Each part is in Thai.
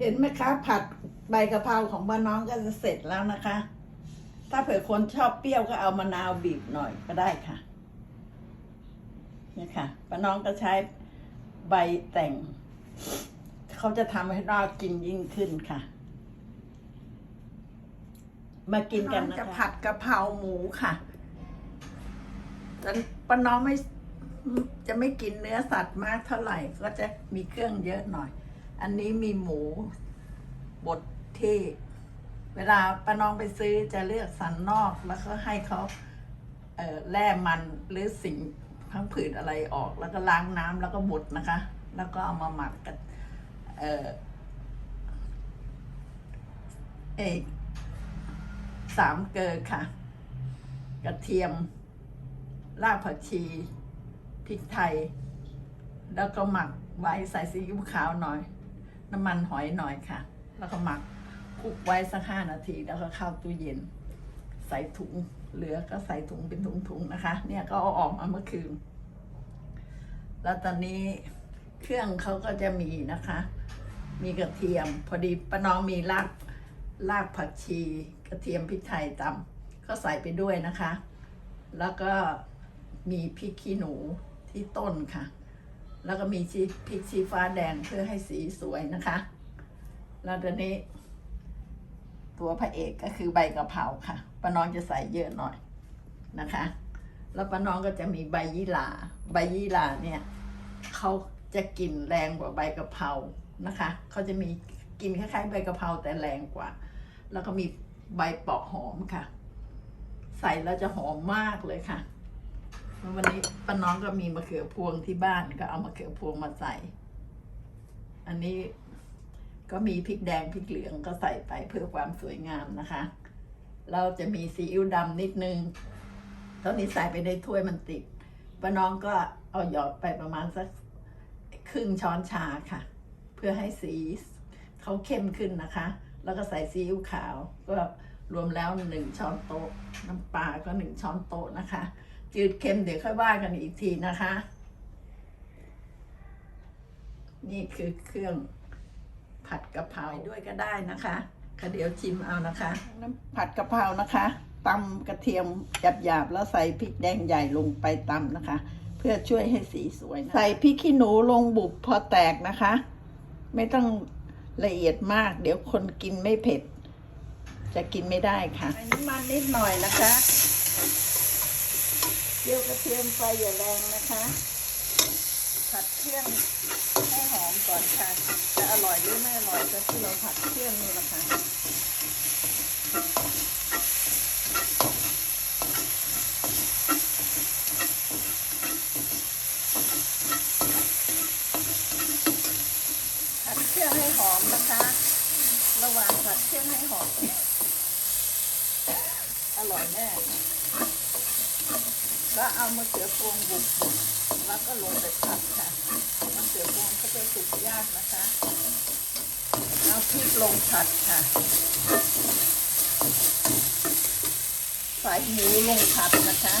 เห็นไหมคะผัดใบกะเพราของบ้านน้องก็จะเสร็จแล้วนะคะ ถ้าเผื่อคนชอบเปรี้ยวก็เอามะนาวบีบหน่อยก็ได้ค่ะนี่ค่ะป้าน้องก็ใช้ใบแต่ง เขาจะทำให้น่ากินยิ่งขึ้นค่ะ มากินกันนะคะจะผัดกะเพราหมูค่ะแต่ป้าน้องไม่จะไม่กินเนื้อสัตว์มากเท่าไหร่ ก็จะมีเครื่องเยอะหน่อย อันนี้มีหมูบดที่ เวลาป้าน้องไปซื้อจะเลือกสันนอกแล้วก็ให้เขาเแล่มันหรือสิ่งพังผืดอะไรออก แล้วก็ล้างน้ำแล้วก็บดนะคะ แล้วก็เอามาหมักกับเออเอสามเกลือค่ะ กระเทียม รากผักชี พริกไทย แล้วก็หมักไว้ใส่ซีอิ๊วขาวหน่อย น้ำมันหอยหน่อยค่ะ แล้วก็หมักคลุกไว้สักห้านาที แล้วก็เข้าตู้เย็น ใส่ถุงเหลือก็ใส่ถุงเป็นถุงๆนะคะ เนี่ยก็เอาออกมาเมื่อคืน แล้วตอนนี้เครื่องเขาก็จะมีนะคะ มีกระเทียม พอดีป้าน้องมีรากรากผักชี กระเทียมพริกไทยตำก็ใส่ไปด้วยนะคะ แล้วก็มีพริกขี้หนูที่ต้นค่ะ แล้วก็มีชีพริกชี้ฟ้าแดงเพื่อให้สีสวยนะคะ แล้วตอนนี้ ตัวพระเอกก็คือใบกะเพราค่ะป้าน้องจะใส่เยอะหน่อยนะคะ แล้วป้าน้องก็จะมีใบยี่หร่าใบยี่หร่าเนี่ยเขาจะกลิ่นแรงกว่าใบกะเพรานะคะเขาจะมีกลิ่นคล้ายๆใบกะเพราแต่แรงกว่า แล้วก็มีใบปาะหอมค่ะ ใส่แล้วจะหอมมากเลยค่ะ ววันนี้ป้าน้องก็มีมะเขือพวงที่บ้านก็เอามะเขือพวงมาใส่ อันนี้ก็มีพริกแดงพริกเหลืองก็ใส่ไปเพื่อความสวยงามนะคะ เราจะมีซีอิ๊วดำนิดนึงตอนนี้ใส่ไปในถ้วยมันติดป้าน้องก็เอาหยอดไปประมาณสักครึ่งช้อนชาค่ะ เพื่อให้สีเขาเข้มขึ้นนะคะ แล้วก็ใส่ซีอิ๊วขาว ก็รวมแล้วหนึ่งช้อนโต๊ะ น้ำปลาก็หนึ่งช้อนโต๊ะนะคะ จืดเค็มเดี๋ยวค่อยว่ากันอีกทีนะคะ นี่คือเครื่องผัดกะเพราด้วยก็ได้นะคะก็เดี๋ยวชิมเอานะคะน้ำผัดกะเพรานะคะตำกระเทียมหยาบๆแล้วใส่พริกแดงใหญ่ลงไปตำนะคะ เพื่อช่วยให้สีสวยนะใส่พริกขี้หนูลงบุบพอแตกนะคะ ไม่ต้องละเอียดมาก เดี๋ยวคนกินไม่เผ็ด จะกินไม่ได้ค่ะใส่น้ำมันนิดหน่อยนะคะ เจียวกระเทียมไฟอย่าแรงนะคะ ผัดเครื่องให้หอมก่อนค่ะ จะอร่อยหรือไม่อร่อยก็ที่เราผัดเครื่องนี่แหละค่ะผัดเครื่องให้หอมนะคะ ระหว่างผัดเครื่องให้หอม อร่อยแน่ ก็เอามะเขือพวงบุบๆแล้วก็ลงไปผัดค่ะมะเขือพวงก็จะสุกยากนะคะ เอาพริกลงผัดค่ะใส่หมูลงผัดนะคะ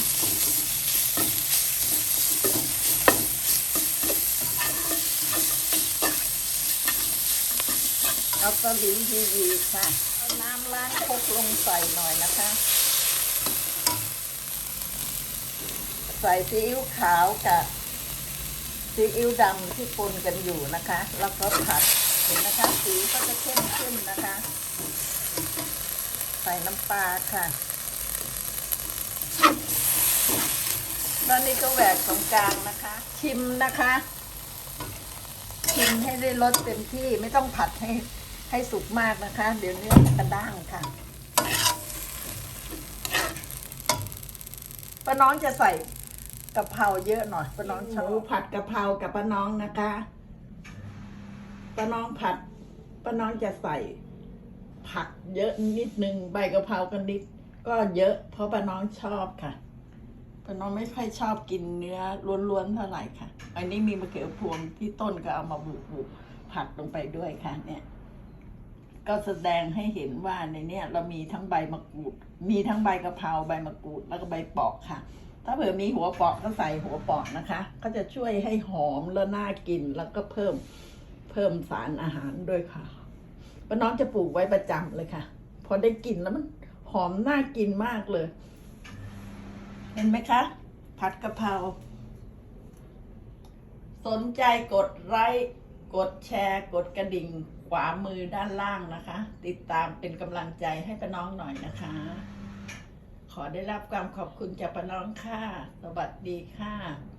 เอากระหรี่ดีๆค่ะ เอาน้ำล้างครกลงใส่หน่อยนะคะ ใส่ซีอิ๊วขาวกับซีอิ๊วดำที่ปนกันอยู่นะคะ แล้วก็ผัดเห็นนะคะ สีก็จะเข้มขึ้นนะคะ ใส่น้ำปลาค่ะตอนนี้ก็แหวกตรงกลางนะคะ ชิมนะคะ ชิมให้ได้รสเต็มที่ไม่ต้องผัดให้ให้สุกมากนะคะ เดี๋ยวเนื้อกระด้างค่ะป้าน้องจะใส่ กะเพราเยอะหน่อยป้าน้องชอบผัดกะเพรากับป้าน้องนะคะป้าน้องผัดป้าน้องจะใส่ ผักเยอะนิดนึงใบกะเพรากันนิด ก็เยอะเพราะป้าน้องชอบค่ะป้าน้องไม่ค่อยชอบกินเนื้อล้วนๆเท่าไหร่ค่ะ อันนี้มีมะเขือพวงที่ต้นก็เอามาบุบๆผัดลงไปด้วยค่ะ เนี่ย ก็แสดงให้เห็นว่าในเนี้ยเรามีทั้งใบมะกรูด มีทั้งใบกะเพราใบมะกรูดแล้วก็ใบปอกค่ะ ถ้าเผื่อมีหัวปอกก็ใส่หัวปอกนะคะ ก็จะช่วยให้หอมแล้วน่ากินแล้วก็เพิ่มเพิ่มสารอาหารด้วยค่ะป้าน้องจะปลูกไว้ประจำเลยค่ะ พอได้กลิ่นแล้วมันหอมน่ากินมากเลย เห็นไหมคะ ผัดกะเพราสนใจกดไลค์กดแชร์ กดกระดิ่งขวามือด้านล่างนะคะ ติดตามเป็นกำลังใจให้ป้าน้องหน่อยนะคะ ขอได้รับความขอบคุณจากปน้องค่ะ สวัสดีค่ะ